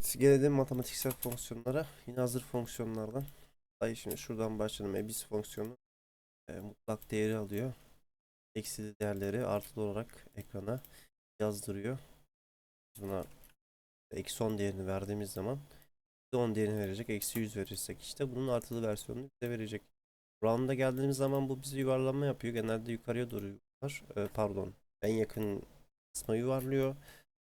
Evet, gelelim matematiksel fonksiyonlara. Yine hazır fonksiyonlardan. Ay şimdi şuradan başlayalım. Ebis fonksiyonu e, mutlak değeri alıyor. Eksili değerleri artılı olarak ekrana yazdırıyor. Buna eksi 10 değerini verdiğimiz zaman bize 10 değerini verecek. Eksi 100 verirsek işte bunun artılı versiyonunu bize verecek. Round'a geldiğimiz zaman bu bize yuvarlama yapıyor. Genelde yukarıya doğru yuvar. E, pardon. En yakın kısma yuvarlıyor.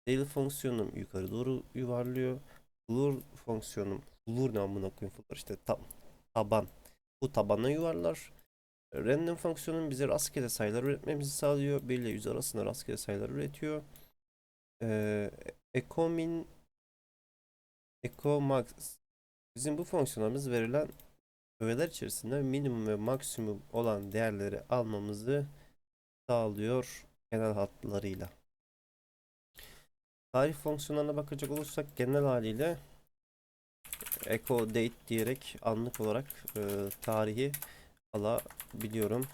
Daily fonksiyonum yukarı doğru yuvarlıyor. Floor fonksiyonum floor ne amına koyayım floor işte tab taban. Bu tabana yuvarlar. Random fonksiyonum bize rastgele sayılar üretmemizi sağlıyor. 1 ile 100 arasında rastgele sayılar üretiyor. Ee, echo min echo max bizim bu fonksiyonlarımız verilen öğeler içerisinde minimum ve maksimum olan değerleri almamızı sağlıyor genel hatlarıyla. Tarih fonksiyonlarına bakacak olursak genel haliyle echo date diyerek anlık olarak e, tarihi alabiliyorum.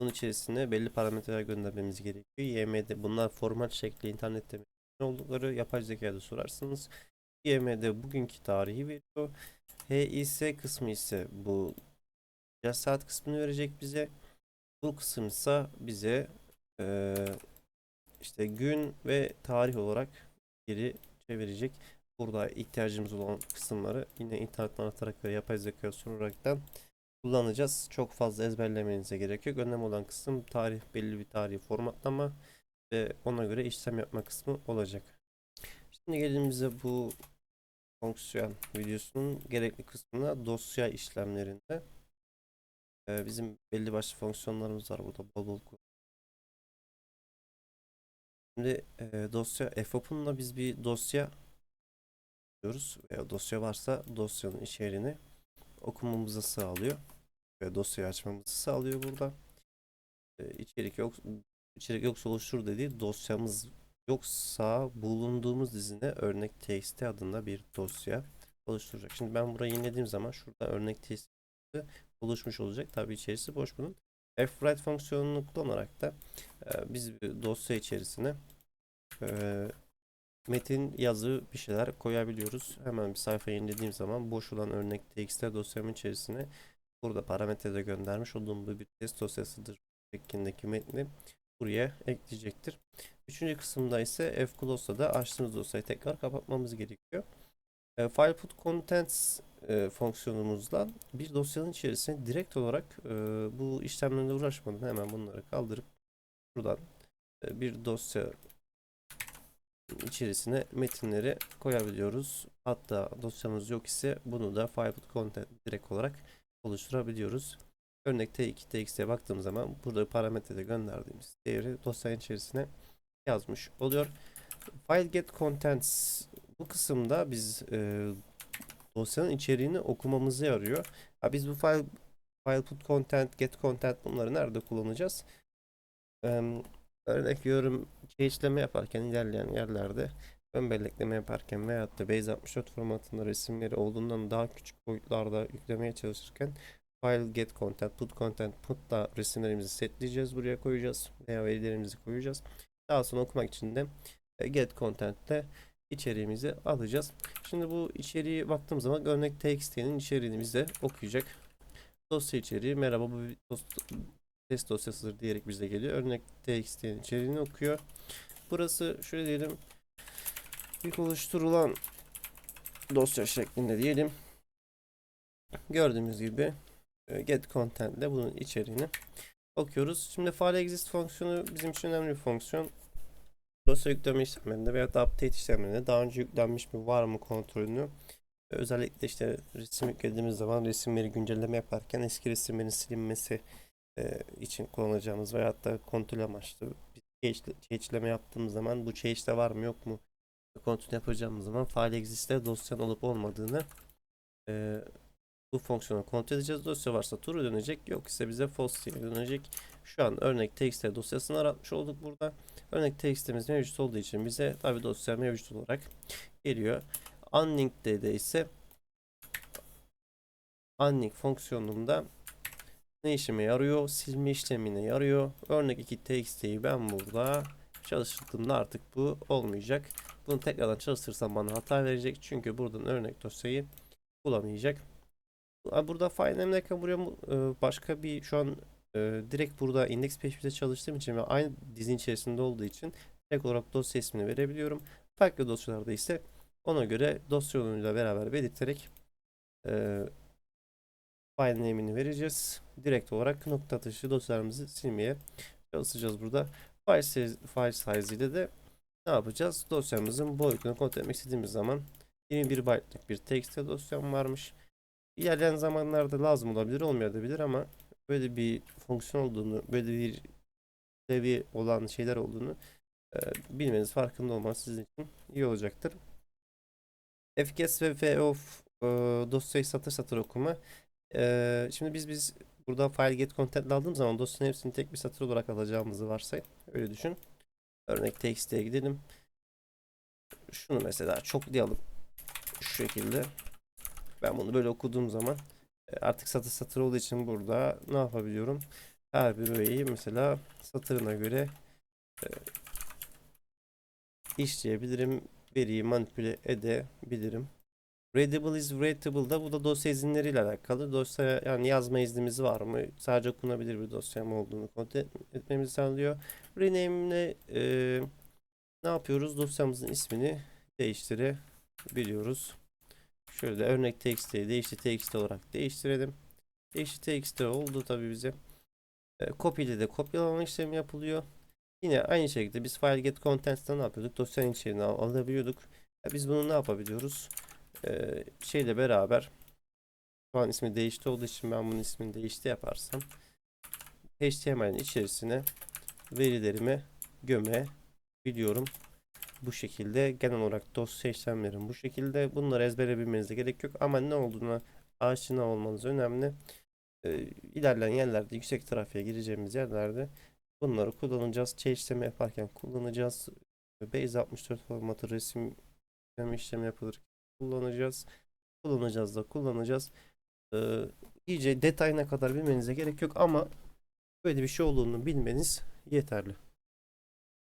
Bunun içerisine belli parametreler göndermemiz gerekiyor. YM'de bunlar format şekli internette ne oldukları yapay zekada sorarsınız. YM'de bugünkü tarihi veriyor. HIS kısmı ise bu ya saat kısmını verecek bize. Bu kısım ise bize e, işte gün ve tarih olarak geri çevirecek. Burada ihtiyacımız olan kısımları yine internetten atarak ve yapay zeka soraraktan kullanacağız. Çok fazla ezberlemenize gerek yok. Önemli olan kısım tarih belli bir tarihi formatlama ve ona göre işlem yapma kısmı olacak. Şimdi geldiğimizde bu fonksiyon videosunun gerekli kısmına dosya işlemlerinde bizim belli başlı fonksiyonlarımız var burada bol bol Şimdi e, dosya fopen'la biz bir dosya diyoruz veya dosya varsa dosyanın içeriğini okumamızı sağlıyor ve dosyayı açmamızı sağlıyor burada. E, içerik yok içerik yoksa oluştur dediği dosyamız yoksa bulunduğumuz dizine örnek txt adında bir dosya oluşturacak. Şimdi ben burayı yenilediğim zaman şurada örnek txt oluşmuş olacak. Tabii içerisi boş bunun. Fwrite fonksiyonunu kullanarak da e, biz dosya içerisine e, metin yazı bir şeyler koyabiliyoruz. Hemen bir sayfa yenilediğim zaman boş olan örnek txt dosyamın içerisine burada parametrede göndermiş olduğum bu bir test dosyasıdır şeklindeki metni buraya ekleyecektir. Üçüncü kısımda ise fclose'da da açtığımız dosyayı tekrar kapatmamız gerekiyor. E, file put contents e, fonksiyonumuzla bir dosyanın içerisine direkt olarak e, bu işlemlerle uğraşmadan hemen bunları kaldırıp buradan e, bir dosya içerisine metinleri koyabiliyoruz. Hatta dosyamız yok ise bunu da file put content direkt olarak oluşturabiliyoruz. Örnek t2, txt'ye baktığım zaman burada parametrede gönderdiğimiz değeri dosyanın içerisine yazmış oluyor. File get contents bu kısımda biz e, dosyanın içeriğini okumamızı yarıyor. Ha, biz bu file file put content, get content bunları nerede kullanacağız? Ee, örnek veriyorum işleme yaparken ilerleyen yerlerde ön bellekleme yaparken veyahut da Base 64 formatında resimleri olduğundan daha küçük boyutlarda yüklemeye çalışırken file get content, put content, put'ta resimlerimizi setleyeceğiz. Buraya koyacağız veya verilerimizi koyacağız. Daha sonra okumak için de e, get content'te içeriğimizi alacağız. Şimdi bu içeriği baktığım zaman örnek txt'nin içeriğini bize okuyacak. Dosya içeriği merhaba bu dost- test dosyasıdır diyerek bize geliyor. Örnek txt'nin içeriğini okuyor. Burası şöyle diyelim ilk oluşturulan dosya şeklinde diyelim. Gördüğümüz gibi e, get content ile bunun içeriğini okuyoruz. Şimdi file exist fonksiyonu bizim için önemli bir fonksiyon. Dosya yükleme işlemlerinde veya da update işlemlerinde daha önce yüklenmiş mi var mı kontrolünü ve özellikle işte resim yüklediğimiz zaman resimleri güncelleme yaparken eski resimlerin silinmesi e, için kullanacağımız veya da kontrol amaçlı bir change'leme yaptığımız zaman bu change'de var mı yok mu kontrol yapacağımız zaman file exist'te dosyanın olup olmadığını e, bu fonksiyonu kontrol edeceğiz. Dosya varsa true dönecek. Yok ise bize false diye dönecek. Şu an örnek txt dosyasını aratmış olduk burada. Örnek txt'imiz mevcut olduğu için bize tabi dosya mevcut olarak geliyor. Unlinked de ise unlink fonksiyonunda ne işime yarıyor? Silme işlemine yarıyor. Örnek 2 txt'yi ben burada çalıştırdığımda artık bu olmayacak. Bunu tekrardan çalıştırsam bana hata verecek. Çünkü buradan örnek dosyayı bulamayacak. Burada file name'deyken buraya mu- e, başka bir şu an e, direkt burada index php'de çalıştığım için ve aynı dizinin içerisinde olduğu için direkt olarak dosya ismini verebiliyorum. Farklı dosyalarda ise ona göre dosya yoluyla beraber belirterek e, file name'ini vereceğiz. Direkt olarak nokta atışı dosyalarımızı silmeye çalışacağız burada. File size, file size ile de ne yapacağız? Dosyamızın boyutunu kontrol etmek istediğimiz zaman 21 byte'lık bir txt dosyam varmış. İlerleyen zamanlarda lazım olabilir, olmayabilir ama böyle bir fonksiyon olduğunu, böyle bir seviye olan şeyler olduğunu e, bilmeniz, farkında olmanız sizin için iyi olacaktır. FKS ve VOF e, dosyayı satır satır okuma. E, şimdi biz biz burada file get content aldığım zaman dosyanın hepsini tek bir satır olarak alacağımızı varsay. Öyle düşün. Örnek txt'ye gidelim. Şunu mesela çoklayalım. Şu şekilde. Ben bunu böyle okuduğum zaman artık satır satır olduğu için burada ne yapabiliyorum? Her bir öğeyi mesela satırına göre e, işleyebilirim. Veriyi manipüle edebilirim. Readable is readable da bu da dosya izinleriyle alakalı. Dosya yani yazma iznimiz var mı? Sadece okunabilir bir dosya mı olduğunu kontrol et- etmemizi sağlıyor. Rename'le e, ne yapıyoruz? Dosyamızın ismini değiştirebiliyoruz. De örnek txt'yi değişti txt olarak değiştirelim. Değişti txt oldu tabii bize. E, copy ile de kopyalama işlemi yapılıyor. Yine aynı şekilde biz file get contents'ten ne yapıyorduk? Dosyanın içeriğini al- alabiliyorduk. E, biz bunu ne yapabiliyoruz? E, şeyle beraber şu an ismi değişti olduğu için ben bunun ismini değişti yaparsam HTML'in içerisine verilerimi gömebiliyorum. Bu şekilde genel olarak dosya işlemlerim bu şekilde. Bunları ezbere bilmenize gerek yok ama ne olduğuna aşina olmanız önemli. Ee, ilerleyen yerlerde yüksek trafiğe gireceğimiz yerlerde bunları kullanacağız. Şey işlemi yaparken kullanacağız. Base 64 formatı resim işlemi işlemi yapılır kullanacağız. Kullanacağız da kullanacağız. Ee, iyice detayına kadar bilmenize gerek yok ama böyle bir şey olduğunu bilmeniz yeterli.